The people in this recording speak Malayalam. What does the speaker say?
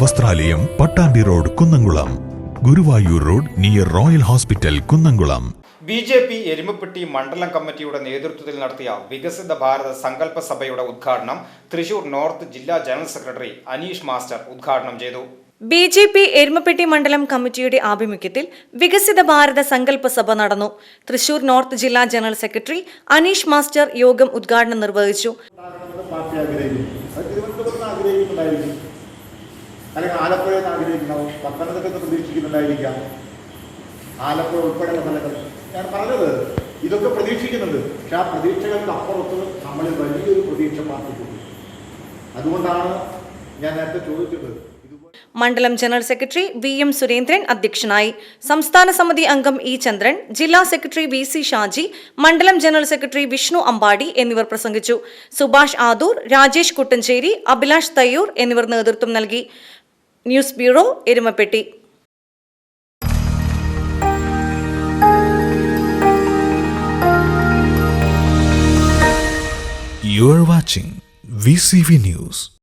വസ്ത്രാലയം Pattambi road Kunnamkulam. Guruvayur road near royal hospital Kunnamkulam. B J P Erumapetty മണ്ഡലം കമ്മിറ്റിയുടെ നേതൃത്വത്തിൽ നടത്തിയ വികസിത ഭാരത സങ്കല്പ സഭയുടെ ഉദ്ഘാടനം തൃശൂർ നോർത്ത് ജില്ലാ ജനറൽ സെക്രട്ടറി അനീഷ് മാസ്റ്റർ ഉദ്ഘാടനം ചെയ്തു. ബി ജെ പി എരുമപ്പെട്ടി മണ്ഡലം കമ്മിറ്റിയുടെ ആഭിമുഖ്യത്തിൽ വികസിത ഭാരത സങ്കല്പ സഭ നടന്നു. തൃശൂർ നോർത്ത് ജില്ലാ ജനറൽ സെക്രട്ടറി അനീഷ് മാസ്റ്റർ യോഗം ഉദ്ഘാടനം നിർവഹിച്ചു. അല്ലെങ്കിൽ ആലപ്പുഴയിൽ നിന്ന് ആഗ്രഹിക്കുന്നുണ്ടാവും പത്തനംതിട്ടയിൽ നിന്ന് പ്രതീക്ഷിക്കുന്നുണ്ടായിരിക്കാം. ആലപ്പുഴ ഉൾപ്പെടെയുള്ള സ്ഥലങ്ങൾ ഞാൻ പറഞ്ഞത് ഇതൊക്കെ പ്രതീക്ഷിക്കുന്നുണ്ട്. പക്ഷെ ആ പ്രതീക്ഷകൾക്ക് അപ്പുറത്ത് നമ്മളിൽ വലിയൊരു പ്രതീക്ഷ പാർട്ടിക്കുണ്ട്. അതുകൊണ്ടാണ് ഞാൻ നേരത്തെ ചോദിച്ചത്. മണ്ഡലം general secretary V M Surendran അധ്യക്ഷനായി സംസ്ഥാന സമിതി അംഗം ഇ ചന്ദ്രൻ ജില്ലാ സെക്രട്ടറി വി സി ഷാജി മണ്ഡലം ജനറൽ സെക്രട്ടറി വിഷ്ണു അമ്പാടി എന്നിവർ പ്രസംഗിച്ചു. സുഭാഷ് ആദൂർ രാജേഷ് കുട്ടഞ്ചേരി അഭിലാഷ് തയ്യൂർ എന്നിവർ നേതൃത്വം നൽകി. News bureau Erumapetty You are watching VCV News.